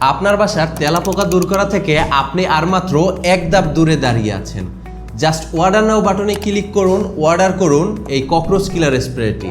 আপনার বাসার তেলাপোকা দূর করা থেকে আপনি আর মাত্র এক ধাপ দূরে দাঁড়িয়ে আছেন। জাস্ট অর্ডার নাও বাটনে ক্লিক করুন অর্ডার করুন এই ককরোচ কিলার স্প্রেটি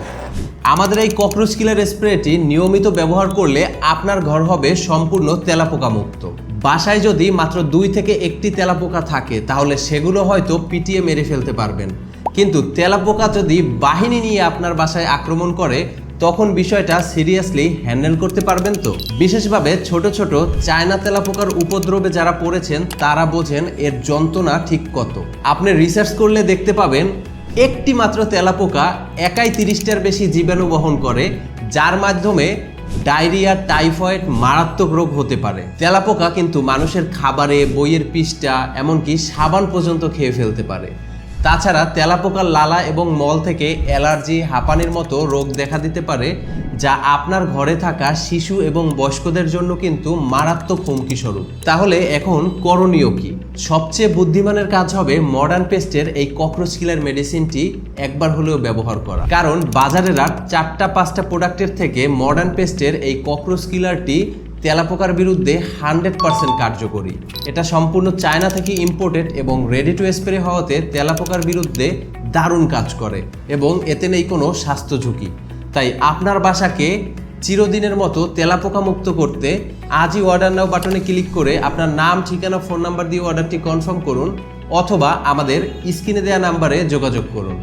আমাদের এই ককরোচ কিলার স্প্রেটি নিয়মিত ব্যবহার করলে আপনার ঘর হবে সম্পূর্ণ তেলাপোকা মুক্ত। বাসায় যদি মাত্র দুই থেকে একটি তেলাপোকা থাকে, তাহলে সেগুলো হয়তো পিটিয়ে মেরে ফেলতে পারবেন। কিন্তু তেলাপোকা যদি বাহিনী নিয়ে আপনার বাসায় আক্রমণ করে তখন বিষয়টা সিরিয়াসলি হ্যান্ডেল করতে পারবেন তো? বিশেষভাবে ছোট ছোট চায়না তেলাপোকার উপদ্রবে যারা পড়েছেন, তারা বোঝেন এর যন্ত্রণা ঠিক কত। আপনি রিসার্চ করলে দেখতে পাবেন, একটি মাত্র তেলাপোকা একাই তিরিশটার বেশি জীবাণু বহন করে, যার মাধ্যমে ডায়রিয়া, টাইফয়েড মারাত্মক রোগ হতে পারে। তেলাপোকা কিন্তু মানুষের খাবারে, বইয়ের পিসটা এমনকি সাবান পর্যন্ত খেয়ে ফেলতে পারে। তাছাড়া তেলাপোকার লালা এবং মল থেকে অ্যালার্জি, হাঁপানির মতো রোগ দেখা দিতে পারে, যা আপনার ঘরে থাকা শিশু এবং বয়স্কদের জন্য কিন্তু মারাত্মক হুমকি স্বরূপ। তাহলে এখন করণীয় কি? সবচেয়ে বুদ্ধিমানের কাজ হবে মডার্ন পেস্টের এই ককরোচ কিলার মেডিসিনটি একবার হলেও ব্যবহার করা। কারণ বাজারের আর চারটা পাঁচটা প্রোডাক্টের থেকে মডার্ন পেস্টের এই ককরোচ কিলারটি তেলাপোকার বিরুদ্ধে হান্ড্রেড পার্সেন্ট কার্যকরী। এটা সম্পূর্ণ চায়না থেকে ইম্পোর্টেড এবং রেডি টু স্প্রে হওয়াতে তেলাপোকার বিরুদ্ধে দারুণ কাজ করে এবং এতে নেই কোনো স্বাস্থ্য ঝুঁকি। তাই আপনার বাসাকে চিরদিনের মতো তেলাপোকা মুক্ত করতে আজই অর্ডার নাও বাটনে ক্লিক করে আপনার নাম, ঠিকানা, ফোন নাম্বার দিয়ে অর্ডারটি কনফার্ম করুন অথবা আমাদের স্ক্রিনে দেওয়া নাম্বারে যোগাযোগ করুন।